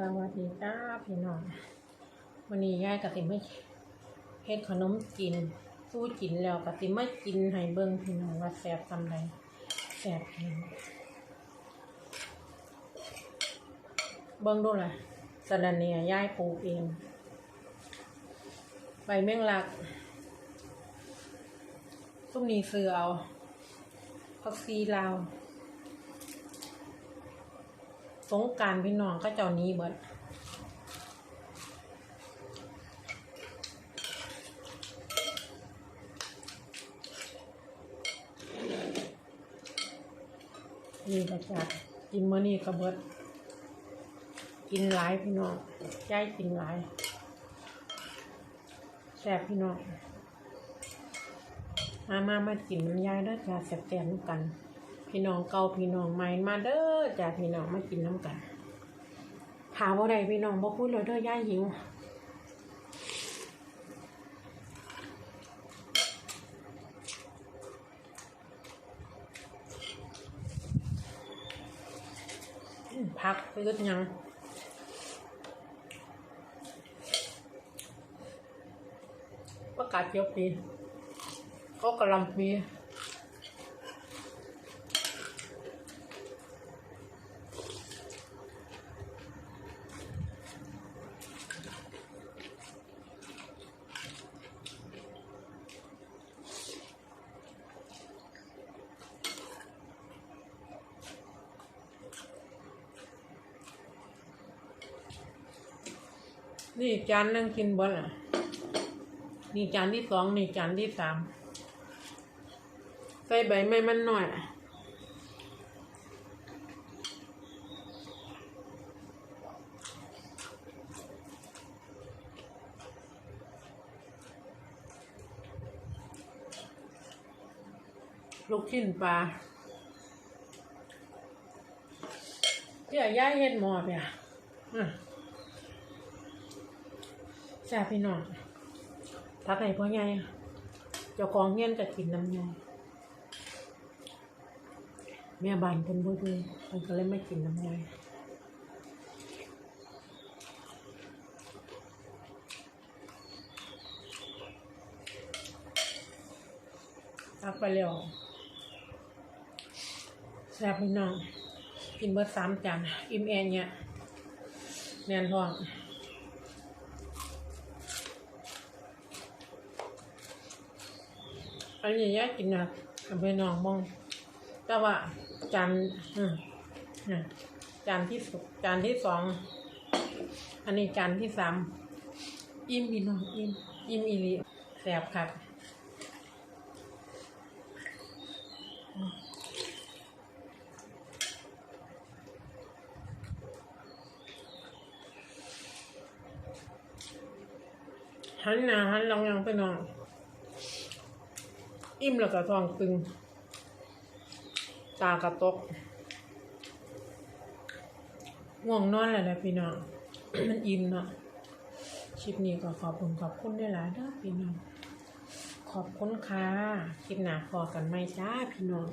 สวัสดีจ้าพี่น้องวันนี้ยายกับติไม่เฮ็ดขนมกินสู้กินแล้วกับติไม่กินให้เบิ่งพี่น้องว่าแซ่บทำไรแซ่บพี่น้องเบิ่งดูล่ะสะระเนียยายปลูกเองใบเม่งลักตุ้มนี้ซื้อเอาผักซีลาว สงการพี่น้องก็เจ้านี้เบิดนี่ก็จะกินมื้อนี้ก็เบิด กินหลายพี่น้องยายกินหลายแซ่บพี่น้องมามามากินน้ำยายด้อจ้าแซ่บแซ่บๆกัน พี่น้องเก่าพี่น้องใหม่มาเด้อจ้าพี่น้องมากินน้ำกันถามว่าใดพี่น้องบ่พูดเลยเด้อย่าหิวพักไปก็ยังประกาศเจียวปีเขากระลำปี นี่จานนั่งกินบนอะ นี่จานที่สองนี่จานที่สาม ใส่ใบไม้มันหน่อยลูกชิ้นปลาเพี่ย่าเฮ็ดหมอเพี่ยอ่ะแซ่พี่น้องทักให้พ่อใหญ่เจ้าของเฮียนก็กินน้ำใหญ่แม่บานเพิ่นบ่อยู่เพิ่นก็เลยไม่กินน้ำใหญ่ทักไปแล้วแซ่บพี่น้องกินเบิดสามจานอิ่มแอนเนี่ยแน่นท้อง อันนี้ยากกินนะเอาไปน้องมอง แต่ว่าจานจานที่สจานที่สอง อันนี้จานที่สามอิ่มพี่น้องอิ่มอิ่มอีหลีแสบครับหันหน้าหันหลังยังไปน้อง อิ่มแล้วก็ท้องตึง ตากระตกง่วงนอนแล้วแหละพี่น้อง มันอิ่มเนาะคลิปนี้ก็ขอบคุณขอบคุณได้หลายเด้อพี่น้อง ขอบคุณค่ะ คลิปหน้าพอกันไหมจ้าพี่น้อง